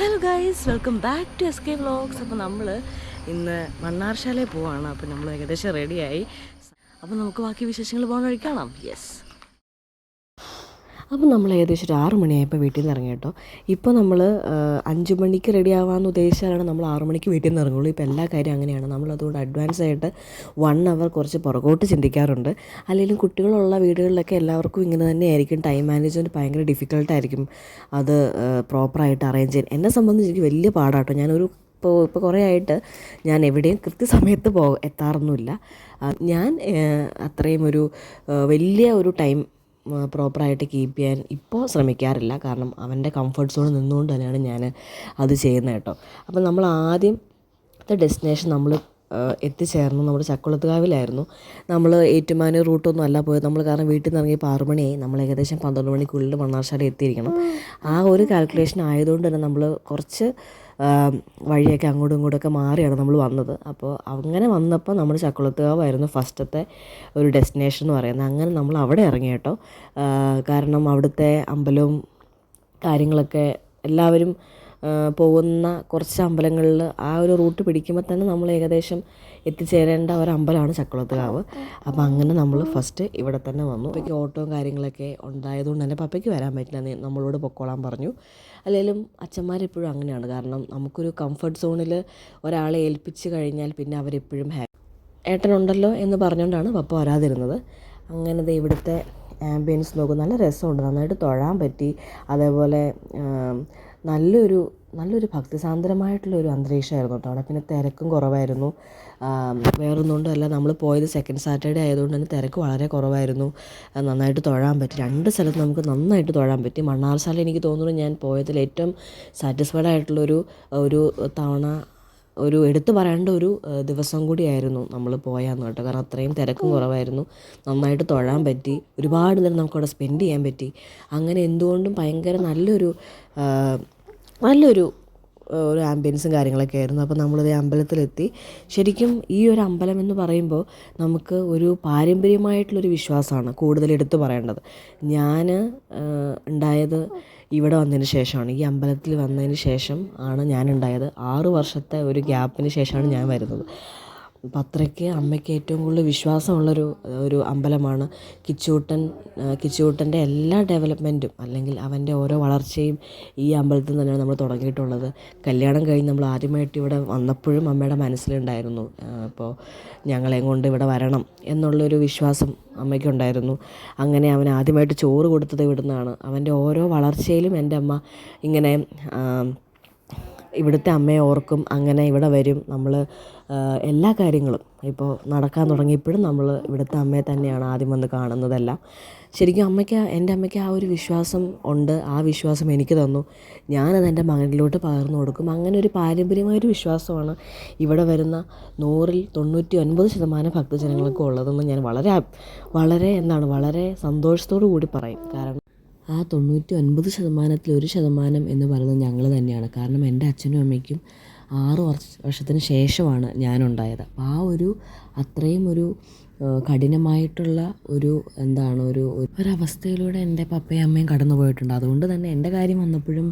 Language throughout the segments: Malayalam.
Hello guys welcome back to S K vlogs അപ്പോൾ നമ്മൾ ഇന്ന് മണ്ണാർശാലയിൽ പോവാണ്. അപ്പോൾ നമ്മൾ ഏകദേശം റെഡിയായി അപ്പോൾ നമുക്ക് ബാക്കി വിശേഷങ്ങൾ പോകാൻ കഴിക്കണം യെസ് അപ്പോൾ നമ്മൾ ഏകദേശം ഒരു ആറ് മണിയായപ്പോൾ വീട്ടിൽ നിന്ന് ഇറങ്ങി കേട്ടോ. ഇപ്പോൾ നമ്മൾ അഞ്ച് മണിക്ക് റെഡി ആവാമെന്ന് ഉദ്ദേശിച്ചാലാണ് നമ്മൾ ആറ് മണിക്ക് വീട്ടിൽ നിന്ന് ഇറങ്ങുള്ളൂ. ഇപ്പോൾ എല്ലാ കാര്യം അങ്ങനെയാണ്. നമ്മൾ അതുകൊണ്ട് അഡ്വാൻസ് ആയിട്ട് വൺ അവർ കുറച്ച് പുറകോട്ട് ചിന്തിക്കാറുണ്ട്. അല്ലെങ്കിൽ കുട്ടികളുള്ള വീടുകളിലൊക്കെ എല്ലാവർക്കും ഇങ്ങനെ തന്നെ ആയിരിക്കും ടൈം മാനേജ്മെന്റ് ഭയങ്കര ഡിഫിക്കൽട്ടായിരിക്കും അത് പ്രോപ്പറായിട്ട് അറേഞ്ച് ചെയ്യാൻ. എന്നെ സംബന്ധിച്ച് എനിക്ക് വലിയ പാടാട്ടോ ഞാനൊരു ഇപ്പോൾ ഇപ്പോൾ കുറേ ആയിട്ട് ഞാൻ എവിടെയും കൃത്യസമയത്ത് പോ എത്താറൊന്നുമില്ല. ഞാൻ അത്രയും ഒരു വലിയ ഒരു ടൈം പ്രോപ്പറായിട്ട് കീപ്പ് ചെയ്യാൻ ഇപ്പോൾ ശ്രമിക്കാറില്ല. കാരണം അവന്റെ കംഫർട്ട് സോണിൽ നിന്നുകൊണ്ട് തന്നെയാണ് ഞാൻ അത് ചെയ്യുന്നത് കേട്ടോ. അപ്പം നമ്മൾ ആദ്യത്തെ ഡെസ്റ്റിനേഷൻ നമ്മൾ എത്തിച്ചേർന്നു. നമ്മുടെ ചക്കുളത്തുകാവിലായിരുന്നു. നമ്മൾ ഏറ്റുമാനൂർ റൂട്ടൊന്നും അല്ല പോയത്. നമ്മൾ കാരണം വീട്ടിൽ നിന്ന് ഇറങ്ങിയപ്പോൾ ആറു മണിയായി. നമ്മൾ ഏകദേശം പന്ത്രണ്ട് മണിക്കുള്ളിൽ മണ്ണാർശാല എത്തിയിരിക്കണം. ആ ഒരു കാൽക്കുലേഷൻ ആയതുകൊണ്ട് തന്നെ നമ്മൾ കുറച്ച് വഴിയൊക്കെ അങ്ങോട്ടും ഇങ്ങോട്ടൊക്കെ മാറിയാണ് നമ്മൾ വന്നത്. അപ്പോൾ അങ്ങനെ വന്നപ്പോൾ നമ്മൾ ചക്കുളത്തുകാവായിരുന്നു ഫസ്റ്റത്തെ ഒരു ഡെസ്റ്റിനേഷൻ എന്ന് പറയുന്നത്. അങ്ങനെ നമ്മൾ അവിടെ ഇറങ്ങി കേട്ടോ. കാരണം അവിടുത്തെ അമ്പലവും കാര്യങ്ങളൊക്കെ എല്ലാവരും പോകുന്ന കുറച്ച് അമ്പലങ്ങളിൽ ആ ഒരു റൂട്ട് പിടിക്കുമ്പോൾ തന്നെ നമ്മൾ ഏകദേശം എത്തിച്ചേരേണ്ട ഒരു അമ്പലമാണ് ചക്കുളത്തുകാവ് അപ്പോൾ അങ്ങനെ നമ്മൾ ഫസ്റ്റ് ഇവിടെ തന്നെ വന്നു. പപ്പയ്ക്ക് ഓട്ടവും കാര്യങ്ങളൊക്കെ ഉണ്ടായതുകൊണ്ട് തന്നെ പപ്പയ്ക്ക് വരാൻ പറ്റില്ല. നമ്മളോട് പൊക്കോളാൻ പറഞ്ഞു. അല്ലെങ്കിലും അച്ഛന്മാരെപ്പോഴും അങ്ങനെയാണ്. കാരണം നമുക്കൊരു കംഫർട്ട് സോണിൽ ഒരാളെ ഏൽപ്പിച്ച് കഴിഞ്ഞാൽ പിന്നെ അവരെപ്പോഴും ഹാപ്പി ഏട്ടനുണ്ടല്ലോ എന്ന് പറഞ്ഞുകൊണ്ടാണ് പപ്പ വരാതിരുന്നത്. അങ്ങനെ ഇവിടുത്തെ ആംബിയൻസ് നോക്കും. നല്ല രസമുണ്ട്. നന്നായിട്ട് തൊഴാൻ പറ്റി. അതേപോലെ നല്ലൊരു നല്ലൊരു ഭക്തിസാന്ദ്രമായിട്ടുള്ള ഒരു അന്തരീക്ഷമായിരുന്നു കേട്ടോ അവിടെ. പിന്നെ തിരക്കും കുറവായിരുന്നു. വേറൊന്നുകൊണ്ടല്ല നമ്മൾ പോയത് സെക്കൻഡ് സാറ്റർഡേ ആയതുകൊണ്ട് തന്നെ തിരക്ക് വളരെ കുറവായിരുന്നു. നന്നായിട്ട് തൊഴാൻ പറ്റി. രണ്ട് സ്ഥലത്ത് നമുക്ക് നന്നായിട്ട് തൊഴാൻ പറ്റി. മണ്ണാർശാല എനിക്ക് തോന്നുന്നു ഞാൻ പോയതിൽ ഏറ്റവും സാറ്റിസ്ഫൈഡ് ആയിട്ടുള്ളൊരു ഒരു തവണ ഒരു എടുത്തു പറയേണ്ട ഒരു ദിവസം കൂടിയായിരുന്നു നമ്മൾ പോയാന്ന് കേട്ടോ. കാരണം അത്രയും തിരക്കും കുറവായിരുന്നു. നന്നായിട്ട് തൊഴാൻ പറ്റി. ഒരുപാട് നേരം നമുക്കവിടെ സ്പെൻഡ് ചെയ്യാൻ പറ്റി. അങ്ങനെ എന്തുകൊണ്ടും ഭയങ്കര നല്ലൊരു നല്ലൊരു ഒരു ആംബിയൻസും കാര്യങ്ങളൊക്കെ ആയിരുന്നു. അപ്പോൾ നമ്മളിത് അമ്പലത്തിലെത്തി. ശരിക്കും ഈ ഒരു അമ്പലം എന്ന് പറയുമ്പോൾ നമുക്ക് ഒരു പാരമ്പര്യമായിട്ടുള്ളൊരു വിശ്വാസമാണ് കൂടുതൽ എടുത്തു പറയേണ്ടത്. ഞാൻ ഉണ്ടായത് ഇവിടെ വന്നതിന് ശേഷമാണ്. ഈ അമ്പലത്തിൽ വന്നതിന് ശേഷം ആണ് ഞാൻ ഉണ്ടായത് ആറ് വർഷത്തെ ഒരു ഗ്യാപ്പിന് ശേഷമാണ് ഞാൻ വരുന്നത്. അപ്പം അത്രയ്ക്ക് അമ്മയ്ക്ക് ഏറ്റവും കൂടുതൽ വിശ്വാസമുള്ളൊരു ഒരു അമ്പലമാണ്. കിച്ചൂട്ടൻ കിച്ചൂട്ടന്റെ എല്ലാ ഡെവലപ്മെന്റും അല്ലെങ്കിൽ അവന്റെ ഓരോ വളർച്ചയും ഈ അമ്പലത്തിൽ തന്നെയാണ് നമ്മൾ തുടങ്ങിയിട്ടുള്ളത്. കല്യാണം കഴിഞ്ഞ് നമ്മൾ ആദ്യമായിട്ട് ഇവിടെ വന്നപ്പോഴും അമ്മയുടെ മനസ്സിലുണ്ടായിരുന്നു അപ്പോൾ ഞങ്ങളെയും കൊണ്ട് ഇവിടെ വരണം എന്നുള്ളൊരു വിശ്വാസം അമ്മയ്ക്കുണ്ടായിരുന്നു. അങ്ങനെ അവൻ ആദ്യമായിട്ട് ചോറ് കൊടുത്തത് ഇവിടുന്നാണ്. അവന്റെ ഓരോ വളർച്ചയിലും എന്റെ അമ്മ ഇങ്ങനെ ഇവിടുത്തെ അമ്മയെ ഓർക്കും അങ്ങനെ ഇവിടെ വരും. നമ്മൾ എല്ലാ കാര്യങ്ങളും. ഇപ്പോൾ നടക്കാൻ തുടങ്ങിയപ്പോഴും നമ്മൾ ഇവിടുത്തെ അമ്മയെ തന്നെയാണ് ആദ്യം വന്ന് കാണുന്നതെല്ലാം. ശരിക്കും അമ്മയ്ക്ക് എന്റെ അമ്മയ്ക്ക് ആ ഒരു വിശ്വാസം ഉണ്ട്. ആ വിശ്വാസം എനിക്ക് തന്നു. ഞാനത് എന്റെ മകനിലോട്ട് പകർന്നു കൊടുക്കും. അങ്ങനെ ഒരു പാരമ്പര്യമായൊരു വിശ്വാസമാണ് ഇവിടെ വരുന്ന നൂറിൽ തൊണ്ണൂറ്റി ഒൻപത് ശതമാനം ഭക്തജനങ്ങൾക്കും ഉള്ളതെന്ന് ഞാൻ വളരെ വളരെ എന്താണ് വളരെ സന്തോഷത്തോടു കൂടി പറയും. കാരണം ആ തൊണ്ണൂറ്റി ഒൻപത് ശതമാനത്തിൽ ഒരു ശതമാനം എന്ന് പറയുന്നത് ഞങ്ങൾ തന്നെയാണ്. കാരണം എന്റെ അച്ഛനും അമ്മയ്ക്കും ആറ് വർഷ വർഷത്തിന് ശേഷമാണ് ഞാനുണ്ടായത്. അപ്പം ആ ഒരു അത്രയും ഒരു കഠിനമായിട്ടുള്ള ഒരു എന്താണ് ഒരു ഒരവസ്ഥയിലൂടെ എന്റെ പപ്പയും അമ്മയും കടന്നു പോയിട്ടുണ്ട്. അതുകൊണ്ട് തന്നെ എന്റെ കാര്യം വന്നപ്പോഴും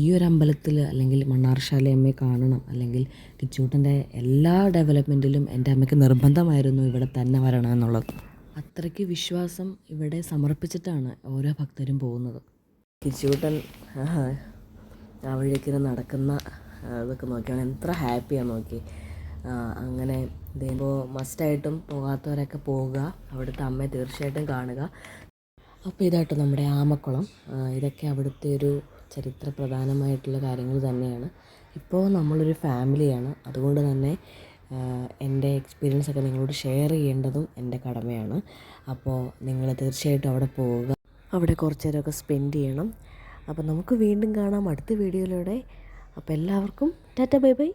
ഈ ഒരു അമ്പലത്തിൽ അല്ലെങ്കിൽ മണ്ണാർശാല അമ്മയെ കാണണം അല്ലെങ്കിൽ കിച്ചൂട്ടന്റെ എല്ലാ ഡെവലപ്മെന്റിലും എന്റെ അമ്മയ്ക്ക് നിർബന്ധമായിരുന്നു ഇവിടെ തന്നെ വരണം എന്നുള്ളത്. അത്രയ്ക്ക് വിശ്വാസം ഇവിടെ സമർപ്പിച്ചിട്ടാണ് ഓരോ ഭക്തരും പോകുന്നത്. കിച്ചൂട്ടൻ ആ വഴിയൊക്കെ ഇങ്ങനെ നടക്കുന്ന അതൊക്കെ നോക്കിയാണ്. എത്ര ഹാപ്പിയാണ് നോക്കി. അങ്ങനെ ഇതേപോ മസ്റ്റായിട്ടും പോകാത്തവരൊക്കെ പോവുക അവിടുത്തെ അമ്മയെ തീർച്ചയായിട്ടും കാണുക. അപ്പോൾ ഇതാട്ടോ നമ്മുടെ ആമക്കുളം. ഇതൊക്കെ അവിടുത്തെ ഒരു ചരിത്ര പ്രധാനമായിട്ടുള്ള കാര്യങ്ങൾ തന്നെയാണ്. ഇപ്പോൾ നമ്മളൊരു ഫാമിലിയാണ് അതുകൊണ്ട് തന്നെ എന്റെ എക്സ്പീരിയൻസ് ഒക്കെ നിങ്ങളോട് ഷെയർ ചെയ്യേണ്ടതും എന്റെ കടമയാണ്. അപ്പോൾ നിങ്ങൾ തീർച്ചയായിട്ടും അവിടെ പോവുക. അവിടെ കുറച്ച് നേരമൊക്കെ സ്പെൻഡ് ചെയ്യണം. അപ്പോൾ നമുക്ക് വീണ്ടും കാണാം അടുത്ത വീഡിയോയിലൂടെ അപ്പോൾ എല്ലാവർക്കും ടാറ്റ ബൈ ബൈ.